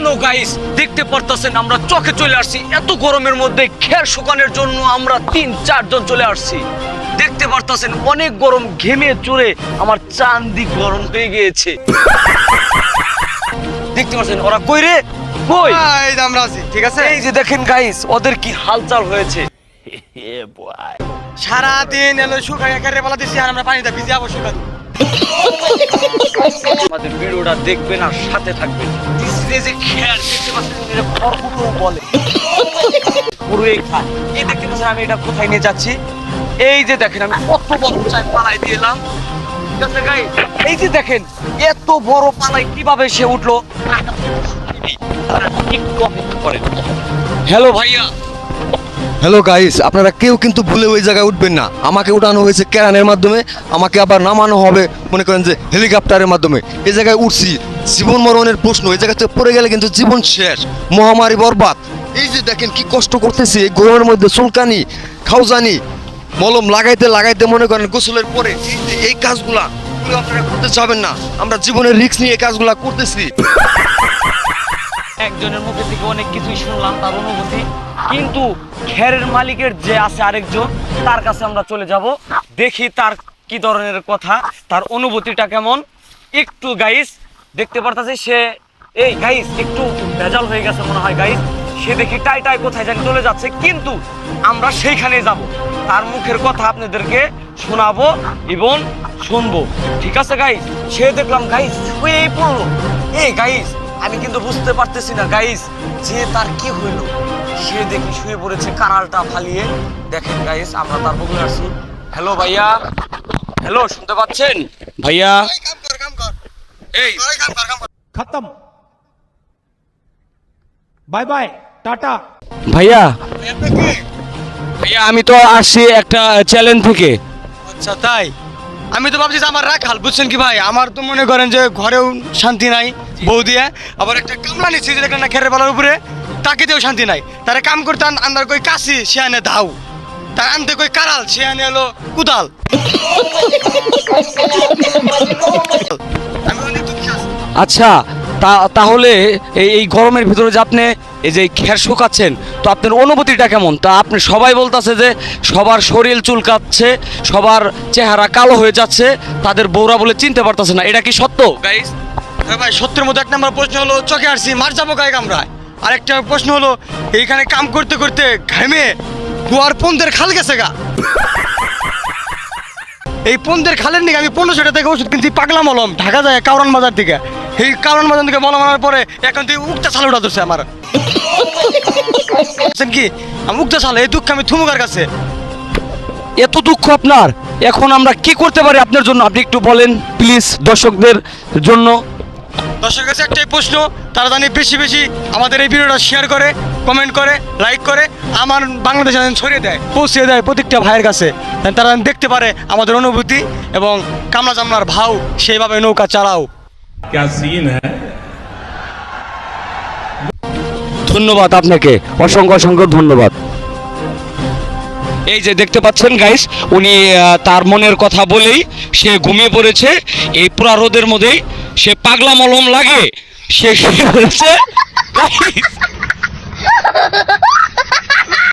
Hello guys দেখতে পারতেছেন আমরা চোখে চলে আসছি। এত গরমের মধ্যে খের শুকানোর জন্য আমরা তিন চারজন চলে আসছি। দেখতে পারতেছেন অনেক গরম ঘেমে চড়ে আমার চান্দি গরম হয়ে গিয়েছে। দেখতে পাচ্ছেন ওরা কই রে? কই? এই যে আমরা আছি ঠিক আছে? এই যে দেখেন গাইস ওদের কি হালচাল হয়েছে। সারা দিন এলো শুকাই একারে বলা দিছি আর আমরা পানিতে ভিজে যাব শুকা আমাদের সাথে যে খেয়াল, দেখতে পাচ্ছেন এটা বলে। খায়। এই দেখতে পাচ্ছেন আমি এটা কোথায় নিয়ে যাচ্ছি? এই যে দেখেন, আমি কত বড় চাই পালাই দিলাম এই যে দেখেন, এত বড় পালাই কীভাবে সে উঠল? হ্যালো ভাইয়া। হ্যালো গাইস আপনারা কেউ কিন্তু ভুলে ওই জায়গায় উঠবেন না। আমাকে উঠানো হয়েছে ক্যারানের মাধ্যমে। আমাকে আবার নামানো হবে, মনে করেন যে, হেলিকপ্টারের মাধ্যমে। এই জায়গায় উঠছি, জীবন মরণের প্রশ্ন। এই জায়গাতে পড়ে গেলে কিন্তু জীবন শেষ। মহামারী বরবাদ। এই যে দেখেন কি কষ্ট করতেছি, এই গরমের মধ্যে চুলকানি খাউজানি মলম লাগাইতে লাগাইতে মনে করেন গোসলের পরে এই কাজগুলা আপনারা করতে চাবেন না। আমরা জীবনের রিক্স নিয়ে এই কাজগুলা করতেছি। একজনের মুখে থেকে অনেক কিছুই শুনলাম তার অনুভূতি। কিন্তু খেরের মালিকের যে আছে আরেকজন, তার কাছে আমরা চলে যাব। দেখি তার কি ধরনের কথা, তার অনুভূতিটা কেমন। একটু গাইস দেখতে পারতাছি সে, এই গাইস একটু ভেজাল হয়ে গেছে মনে হয় গাইস সে দেখি টাই টাই কোথায় জানি চলে যাচ্ছে, কিন্তু আমরা সেইখানে যাব। তার মুখের কথা আপনাদেরকে শোনাবো এবং শুনব। ঠিক আছে গাইস সে দেখলাম গাইস শুয়েই পড়ল। এই গাইস আমি কিন্তু বুঝতে পারতেছি না গাইস যে তার কি হইল। সে দেখি শুয়ে পড়েছে কানালটা ফালিয়ে। দেখেন গাইস আমরা তার বগলে আসি হ্যালো ভাইয়া। হ্যালো শুনতে পাচ্ছেন? ভাইয়া। এই। খতম। Bye bye tata. ভাইয়া। ভাইয়া আমি তো আসছি একটা চ্যালেঞ্জ থেকে। আচ্ছা তাই। আমি তো ভাবছি যে আমার রাখাল বুঝছেন কি ভাই? আমার তো মনে করেন যে ঘরেও শান্তি নাই, বউ দিয়ে। আবার একটা কামলা নিচ্ছি যে দেখলেন না খেরে বেলার উপরে? তাকেতেও শান্তি নাই। তারা কাম করতে আন- আন্দার কই কাশি, সে আনে ধাউ। তার আনতে কই কারাল, সে আনে এলো কুদাল। আচ্ছা তা তাহলে এই গরমের ভিতরে যে আপনি এই যে খের শুকাচ্ছেন, তো আপনার অনুভূতিটা কেমন? তা আপনি সবাই বলতেছে যে সবার শরীর চুলকাচ্ছে, সবার চেহারা কালো হয়ে যাচ্ছে, তাদের বউরা বলে চিনতে পারতেছে না। এটা কি সত্য? গাইস হ্যাঁ ভাই, সত্যের মধ্যে এক নম্বর প্রশ্ন হলো, চোখে আসছি মার যাব গায়ে কামড়ায় আরেকটা প্রশ্ন হলো, এইখানে কাম করতে করতে ঘামে দুয়ার পন্দের খাল গেছে গা? এই পন্দের খালের নিকে আমি পনেরোশো টাকা থেকে ওষুধ কিনছি পাগলা মলম ঢাকা যায় কারণ বাজার থেকে এই কারণ বাজার থেকে মলম আনার পরে এখন তুই উক্তা ছাল উঠা ধরছে আমার। কি? আমি উক্ত এই দুঃখ আমি থুমুকার কাছে। এত দুঃখ আপনার? এখন আমরা কি করতে পারি আপনার জন্য? আপনি একটু বলেন প্লিজ দর্শকদের জন্য। দর্শকের কাছে একটাই প্রশ্ন তারা জানি বেশি বেশি আমাদের এই ভিডিওটা শেয়ার করে কমেন্ট করে লাইক করে আমার বাংলাদেশে যেন ছড়িয়ে দেয় পৌঁছে দেয় প্রত্যেকটা ভাইয়ের কাছে। তারা দেখতে পারে আমাদের অনুভূতি এবং কামলা জামলার ভাও সেইভাবে নৌকা চালাও। ক্যা সিন হ্যাঁ ধন্যবাদ আপনাকে। অসংখ্য অসংখ্য ধন্যবাদ। এই যে দেখতে পাচ্ছেন গাইস উনি তার মনের কথা বলেই সে ঘুমিয়ে পড়েছে। এই পুরা মধ্যেই সে পাগলা মলম লাগে সে শুয়ে পড়েছে।